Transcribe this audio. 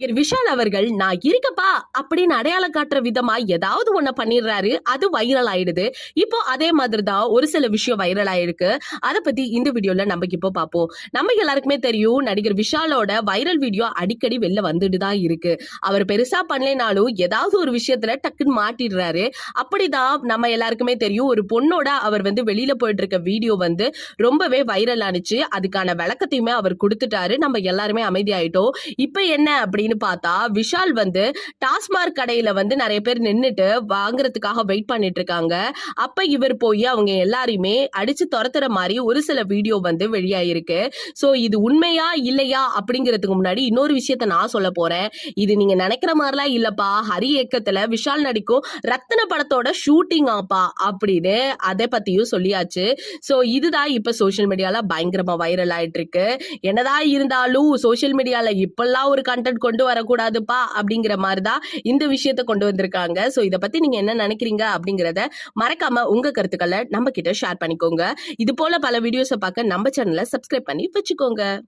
நடிகர் விஷால் அவர்கள் நான் இருக்கப்பா அப்படின்னு அடையாளம் காட்டுற விதமா ஏதாவது ஒண்ண பண்ணிடுறாரு. அது வைரல் ஆயிடுது. இப்போ அதே மாதிரி தான் ஒரு சில விஷயம் வைரல் ஆயிருக்கு. அதை பத்தி இந்த வீடியோல நம்ம இப்போ பார்ப்போம். நம்ம எல்லாருக்குமே தெரியும் நடிகர் விஷாலோட வைரல் வீடியோ அடிக்கடி வெளில வந்துட்டு தான் இருக்கு. அவர் பெருசா பண்ணலைனாலும் ஏதாவது ஒரு விஷயத்துல டக்குன்னு மாட்டிடுறாரு. அப்படிதான் நம்ம எல்லாருக்குமே தெரியும். ஒரு பொண்ணோட அவர் வந்து வெளியில போயிட்டு இருக்க வீடியோ வந்து ரொம்பவே வைரல் ஆனிச்சு. அதுக்கான விளக்கத்தையுமே அவர் கொடுத்துட்டாரு. நம்ம எல்லாருமே அமைதியாயிட்டோம். இப்போ என்ன அப்படின்னு பார்த்தா விஷால் வந்து டாஸ்மார்க் கடையில வந்து நிறைய பேர் நின்னுட்டு வாங்குறதுக்காக வெயிட் பண்ணிட்டு இருக்காங்க. அப்ப இவர் போய் அவங்க எல்லாரையுமே அடிச்சு துரத்துற மாதிரி ஒரு சில வீடியோ வந்து வெளியாயிருக்கு. ஸோ இது உண்மையா இல்லையா அப்படிங்கிறதுக்கு முன்னாடி இன்னொரு விஷயத்த நான் சொல்ல போறேன். இது நீங்க நினைக்கிற மாதிரிலாம் இல்லப்பா. ஹரி இயக்கத்துல விஷால் நடிக்கும் ரத்தன படத்தோட ஷூட்டிங் ஆப்பா அப்படின்னு அதை பத்தியும் சொல்லியாச்சு. ஸோ இதுதான் இப்ப சோஷியல் மீடியால பயங்கரமா வைரல் ஆயிட்டு இருக்கு. என்னதான் இருந்தாலும் சோஷியல் மீடியால இப்பெல்லாம் ஒரு கண்டென்ட் கொண்டு கொண்டு வரக்கூடாதுப்பா அப்படிங்கிற மாதிரி தான் இந்த விஷயத்த கொண்டு வந்திருக்காங்க. சோ இத பத்தி நீங்க என்ன நினைக்கிறீங்க அப்படிங்கறத மறக்காம உங்க கருத்துக்களை நம்ம கிட்ட ஷேர் பண்ணிக்கோங்க. இது போல பல வீடியோஸை பார்க்க நம்ம சேனலை சப்ஸ்கிரைப் பண்ணி வச்சுக்கோங்க.